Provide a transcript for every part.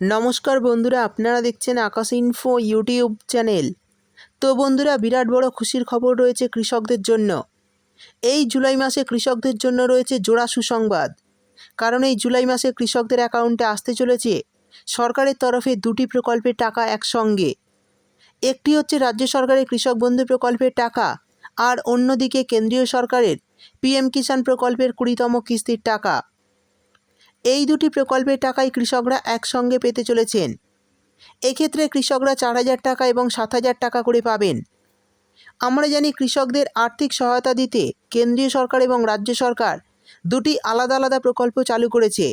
নমস্কার বন্ধুরা, আপনারা দেখছেন আকাশ ইনফো ইউটিউব চ্যানেল। তো বন্ধুরা, বিরাট বড় খুশির খবর রয়েছে কৃষকদের জন্য। এই জুলাই মাসে কৃষকদের জন্য রয়েছে জোড়া সুসংবাদ। কারণ এই জুলাই মাসে কৃষকদের অ্যাকাউন্টে আসতে চলেছে সরকারের তরফে দুটি প্রকল্পের টাকা একসঙ্গে। একটি হচ্ছে রাজ্য সরকারের কৃষক বন্ধু প্রকল্পের টাকা আর অন্যদিকে কেন্দ্রীয় সরকারের পিএম কিষাণ প্রকল্পের কুড়িতম কিস্তির টাকা। এই দুটি প্রকল্পের টাকাই কৃষকরা একসঙ্গে পেতে চলেছেন। এক্ষেত্রে কৃষকরা চার হাজার টাকা এবং সাত হাজার টাকা করে পাবেন। আমরা জানি কৃষকদের আর্থিক সহায়তা দিতে কেন্দ্রীয় সরকার এবং রাজ্য সরকার দুটি আলাদা আলাদা প্রকল্প চালু করেছে।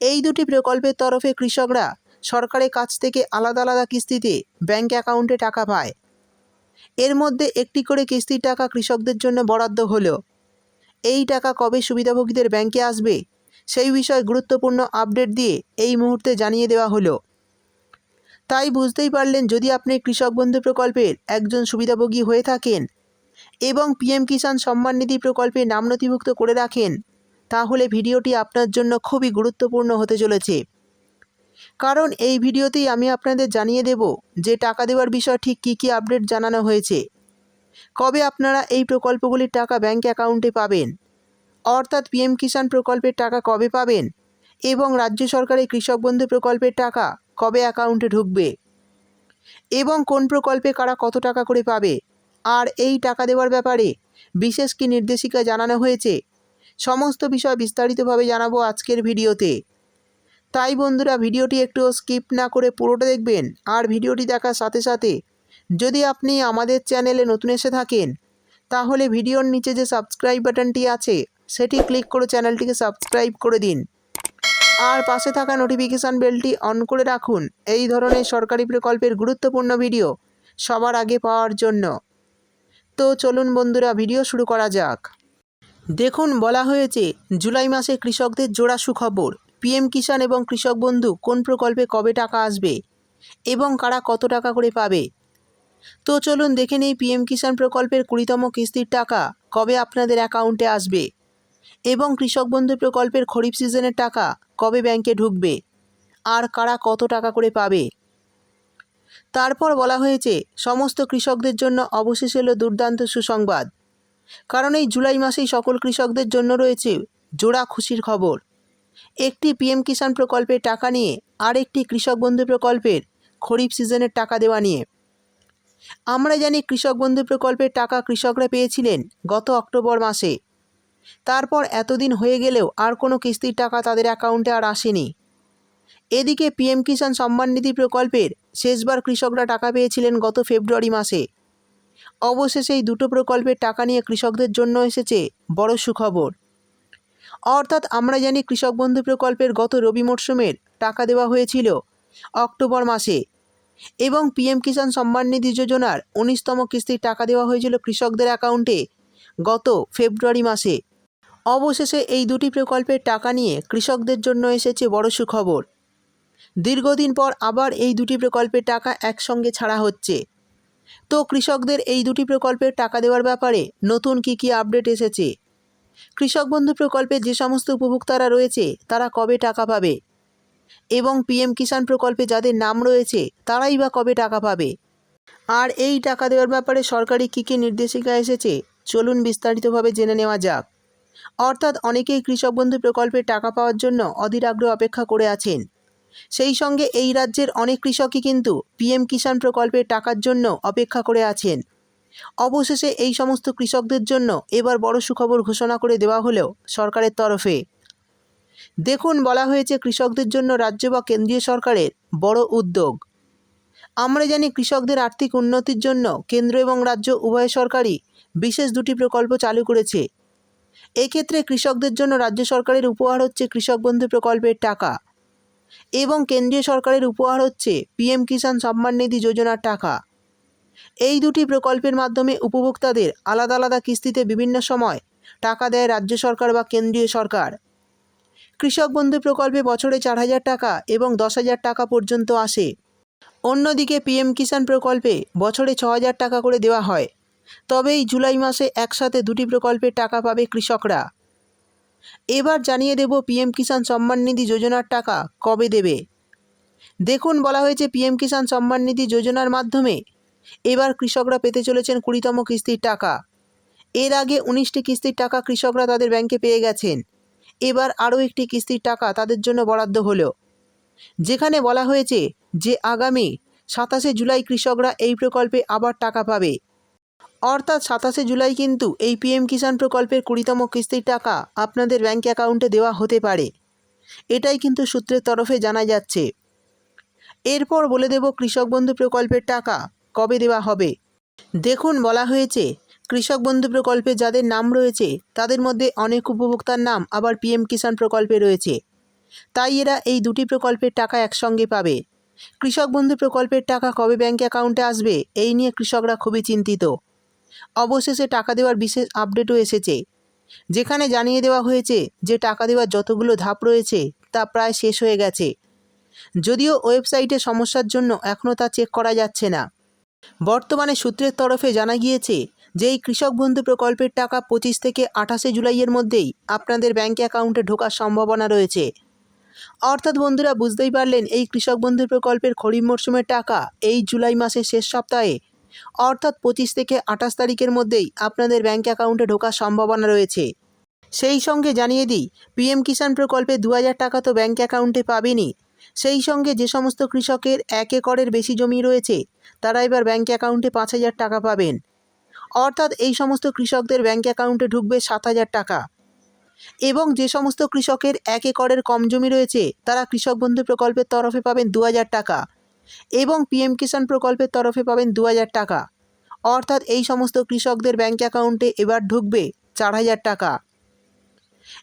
এই দুটি প্রকল্পের তরফে কৃষকরা সরকারের কাছ থেকে আলাদা আলাদা কিস্তিতে ব্যাংক অ্যাকাউন্টে টাকা পায়। এর মধ্যে একটি করে কিস্তির টাকা কৃষকদের জন্য বরাদ্দ হলো। এই টাকা কবে সুবিধাভোগীদের ব্যাংকে আসবে সেই বিষয়ে গুরুত্বপূর্ণ আপডেট দিয়ে এই মুহূর্তে জানিয়ে দেওয়া হলো। তাই বুঝতেই পারলেন যদি আপনি কৃষক বন্ধু প্রকল্পের একজন সুবিধাভোগী হয়ে থাকেন এবং পিএম কিষাণ সম্মান নিধি প্রকল্পে নাম নথিভুক্ত করে রাখেন, তাহলে ভিডিওটি আপনার জন্য খুবই গুরুত্বপূর্ণ হতে চলেছে। কারণ এই ভিডিওতেই আমি আপনাদের জানিয়ে দেব যে টাকা দেওয়ার বিষয় ঠিক কী কী আপডেট জানানো হয়েছে। কবে আপনারা এই প্রকল্পগুলির টাকা ব্যাংক অ্যাকাউন্টে পাবেন? অর্থাৎ পিএম কিষাণ প্রকল্পের টাকা কবে পাবেন? এবং রাজ্য সরকারের কৃষক বন্ধু প্রকল্পের টাকা কবে অ্যাকাউন্টে ঢুকবে? এবং কোন প্রকল্পে কারা কত টাকা করে পাবে? আর এই টাকা দেওয়ার ব্যাপারে বিশেষ কি নির্দেশিকা জানানো হয়েছে? সমস্ত বিষয় বিস্তারিতভাবে জানাব আজকের ভিডিওতে। তাই বন্ধুরা, ভিডিওটি একটু স্কিপ না করে পুরোটা দেখবেন আর ভিডিওটি দেখার সাথে সাথে যদি আপনি আমাদের চ্যানেলে নতুন এসে থাকেন, তাহলে ভিডিওর নিচে যে সাবস্ক্রাইব বাটনটি আছে সেটি ক্লিক করে চ্যানেলটিকে সাবস্ক্রাইব করে দিন। আর পাশে থাকা নোটিফিকেশান বেলটি অন করে রাখুন। এই ধরনের সরকারি প্রকল্পের গুরুত্বপূর্ণ ভিডিও সবার আগে পাওয়ার জন্য। তো চলুন বন্ধুরা, ভিডিও শুরু করা যাক। দেখুন, বলা হয়েছে, জুলাই মাসে কৃষকদের জোড়া সুখবর। পিএম কিষাণ এবং কৃষক বন্ধু কোন প্রকল্পে কবে টাকা আসবে? এবং কারা কত টাকা করে পাবে? তো চলুন দেখে নেই, পিএম কিষাণ প্রকল্পের কুড়িতম কিস্তির টাকা কবে আপনাদের অ্যাকাউন্টে আসবে? এবং কৃষক বন্ধু প্রকল্পের খরিফ সিজনের টাকা কবে ব্যাংকে ঢুকবে? আর কারা কত টাকা করে পাবে? তারপর বলা হয়েছে, সমস্ত কৃষকদের জন্য অবশেষে এলো দুর্দান্ত সুসংবাদ। কারণ এই জুলাই মাসেই সকল কৃষকদের জন্য রয়েছে জোড়া খুশির খবর। একটি পিএম কিষাণ প্রকল্পের টাকা নিয়ে আর একটি কৃষক বন্ধু প্রকল্পের খরিফ সিজনের টাকা দেওয়া নিয়ে। আমরা জানি কৃষক বন্ধু প্রকল্পের টাকা কৃষকরা পেয়েছিলেন গত অক্টোবর মাসে। তারপর এতদিন হয়ে গেলেও আর কোনো কিস্তির টাকা তাদের অ্যাকাউন্টে আর আসেনি। এদিকে পিএম কিষাণ সম্মান নিধি প্রকল্পের শেষবার কৃষকরা টাকা পেয়েছিলেন গত ফেব্রুয়ারি মাসে। অবশেষে এই দুটো প্রকল্পের টাকা নিয়ে কৃষকদের জন্য এসেছে বড় সুখবর। অর্থাৎ আমরা জানি কৃষক বন্ধু প্রকল্পের গত রবি মরশুমের টাকা দেওয়া হয়েছিল অক্টোবর মাসে এবং পিএম কিষাণ সম্মান নিধি যোজনার উনিশতম কিস্তির টাকা দেওয়া হয়েছিল কৃষকদের অ্যাকাউন্টে গত ফেব্রুয়ারি মাসে। অবশেষে এই দুটি প্রকল্পের টাকা নিয়ে কৃষকদের জন্য এসেছে বড় সুখবর। দীর্ঘদিন পর আবার এই দুটি প্রকল্পের টাকা একসঙ্গে ছাড়া হচ্ছে। তো কৃষকদের এই দুটি প্রকল্পের টাকা দেওয়ার ব্যাপারে নতুন কি কি আপডেট এসেছে? কৃষক বন্ধু প্রকল্পে যে সমস্ত উপভোক্তারা রয়েছে, তারা কবে টাকা পাবে? এবং পিএম কিষাণ প্রকল্পে যাদের নাম রয়েছে, তারাই বা কবে টাকা পাবে? আর এই টাকা দেওয়ার ব্যাপারে সরকারি কী কী নির্দেশিকা এসেছে, চলুন বিস্তারিতভাবে জেনে নেওয়া যাক। অর্থাৎ অনেকেই কৃষক বন্ধু প্রকল্পের টাকা পাওয়ার জন্য অধীর আগ্রহ অপেক্ষা করে আছেন। সেই সঙ্গে এই রাজ্যের অনেক কৃষকই কিন্তু পিএম কিষাণ প্রকল্পের টাকার জন্য অপেক্ষা করে আছেন। অবশেষে এই সমস্ত কৃষকদের জন্য এবার বড় সুখবর ঘোষণা করে দেওয়া হলেও সরকারের তরফে। দেখুন, বলা হয়েছে কৃষকদের জন্য রাজ্য বা কেন্দ্রীয় সরকারের বড় উদ্যোগ। আমরা জানি কৃষকদের আর্থিক উন্নতির জন্য কেন্দ্র এবং রাজ্য উভয় সরকারই বিশেষ দুটি প্রকল্প চালু করেছে। এক্ষেত্রে কৃষকদের জন্য রাজ্য সরকারের উপহার হচ্ছে কৃষক বন্ধু প্রকল্পের টাকা এবং কেন্দ্রীয় সরকারের উপহার হচ্ছে পিএম কিষাণ সম্মান নিধি যোজনার টাকা। এই দুটি প্রকল্পের মাধ্যমে উপভোক্তাদের আলাদা আলাদা কিস্তিতে বিভিন্ন সময় টাকা দেয় রাজ্য সরকার বা কেন্দ্রীয় সরকার। কৃষক বন্ধু প্রকল্পে বছরে চার হাজার টাকা এবং দশ হাজার টাকা পর্যন্ত আসে। অন্যদিকে পিএম কিষাণ প্রকল্পে বছরে ছ হাজার টাকা করে দেওয়া হয়। তবে এই জুলাই মাসে একসাথে দুটি প্রকল্পের টাকা পাবে কৃষকরা। এবার জানিয়ে দেব পিএম কিষাণ সম্মান নিধি যোজনার টাকা কবে দেবে। দেখুন বলা হয়েছে পিএম কিষাণ সম্মান নিধি যোজনার মাধ্যমে এবার কৃষকরা পেতে চলেছেন কুড়িতম কিস্তির টাকা। এর আগে উনিশটি কিস্তির টাকা কৃষকরা তাদের ব্যাংকে পেয়ে গেছেন। এবার আরও একটি কিস্তির টাকা তাদের জন্য বরাদ্দ হলো। যেখানে বলা হয়েছে যে আগামী সাতাশে জুলাই কৃষকরা এই প্রকল্পে আবার টাকা পাবে। অর্থাৎ সাতাশে জুলাই কিন্তু এই পিএম কিষাণ প্রকল্পের কুড়িতম কিস্তির টাকা আপনাদের ব্যাঙ্ক অ্যাকাউন্টে দেওয়া হতে পারে। এটাই কিন্তু সূত্রের তরফে জানা যাচ্ছে। এরপর বলে দেব কৃষক বন্ধু প্রকল্পের টাকা কবে দেওয়া হবে। দেখুন বলা হয়েছে, কৃষক বন্ধু প্রকল্পে যাদের নাম রয়েছে, তাদের মধ্যে অনেক উপভোক্তার নাম আবার পিএম কিষাণ প্রকল্পে রয়েছে। তাই এরা এই দুটি প্রকল্পের টাকা একসঙ্গে পাবে। কৃষক বন্ধু প্রকল্পের টাকা কবে ব্যাঙ্ক অ্যাকাউন্টে আসবে? এই নিয়ে কৃষকরা খুবই চিন্তিত। অবশেষে টাকা দেওয়ার বিশেষ আপডেটও এসেছে। যেখানে জানিয়ে দেওয়া হয়েছে যে টাকা দেওয়ার যতগুলো ধাপ রয়েছে, তা প্রায় শেষ হয়ে গেছে। যদিও ওয়েবসাইটে সমস্যার জন্য এখনও তা চেক করা যাচ্ছে না। বর্তমানে সূত্রের তরফে জানা গিয়েছে যে এই কৃষক বন্ধু প্রকল্পের টাকা পঁচিশ থেকে আঠাশে জুলাইয়ের মধ্যেই আপনাদের ব্যাঙ্ক অ্যাকাউন্টে ঢোকার সম্ভাবনা রয়েছে। অর্থাৎ বন্ধুরা বুঝতেই পারলেন এই কৃষক বন্ধু প্রকল্পের খরিফ মরশুমের টাকা এই জুলাই মাসের শেষ সপ্তাহে। অর্থাৎ পঁচিশ থেকে আঠাশ তারিখের মধ্যেই আপনাদের ব্যাঙ্ক অ্যাকাউন্টে ঢোকার সম্ভাবনা রয়েছে। সেই সঙ্গে জানিয়ে দিই, পিএম কিষাণ প্রকল্পে দু হাজার টাকা তো ব্যাঙ্ক অ্যাকাউন্টে পাবেনই। সেই সঙ্গে যে সমস্ত কৃষকের এক একরের বেশি জমি রয়েছে, তারা এবার ব্যাঙ্ক অ্যাকাউন্টে পাঁচ হাজার টাকা পাবেন। অর্থাৎ এই সমস্ত কৃষকদের ব্যাঙ্ক অ্যাকাউন্টে ঢুকবে সাত হাজার টাকা। এবং যে সমস্ত কৃষকের এক একরের কম জমি রয়েছে, তারা কৃষক বন্ধু প্রকল্পের তরফে পাবেন দু হাজার টাকা এবং পিএম কিষাণ প্রকল্পের তরফে পাবেন দু হাজার টাকা। অর্থাৎ এই সমস্ত কৃষকদের ব্যাঙ্ক অ্যাকাউন্টে এবার ঢুকবে চার হাজার টাকা।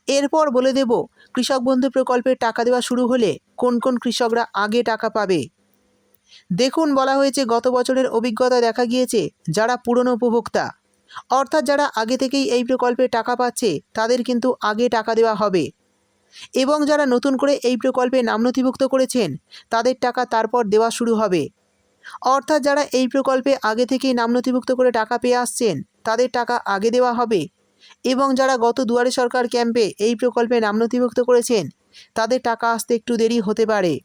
এরপর বলে দেব, কৃষক বন্ধু প্রকল্পের টাকা দেওয়া শুরু হলে কোন কোন কৃষকরা আগে টাকা পাবে? দেখুন, বলা হয়েছে গত বছরের অভিজ্ঞতা দেখা গিয়েছে, যারা পুরনো উপভোক্তা। অর্থাৎ যারা আগে থেকেই এই প্রকল্পে টাকা পাচ্ছে, তাদের কিন্তু আগে টাকা দেওয়া হবে। এবং যারা নতুন করে এই প্রকল্পে নাম নথিভুক্ত করেছেন, তাদের টাকা তারপর দেওয়া শুরু হবে। অর্থাৎ যারা এই প্রকল্পে আগে থেকেই নাম নথিভুক্ত করে টাকা পেয়ে আসছেন, তাদের টাকা আগে দেওয়া হবে। এবং যারা গত দুয়ারে সরকার ক্যাম্পে এই প্রকল্পে নাম নথিভুক্ত করেছেন, তাদের টাকা আসতে একটু দেরি হতে পারে।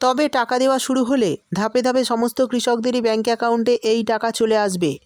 তবে টাকা দেওয়া শুরু হলে ধাপে ধাপে সমস্ত কৃষকদেরই ব্যাঙ্ক অ্যাকাউন্টে এই টাকা চলে আসবে।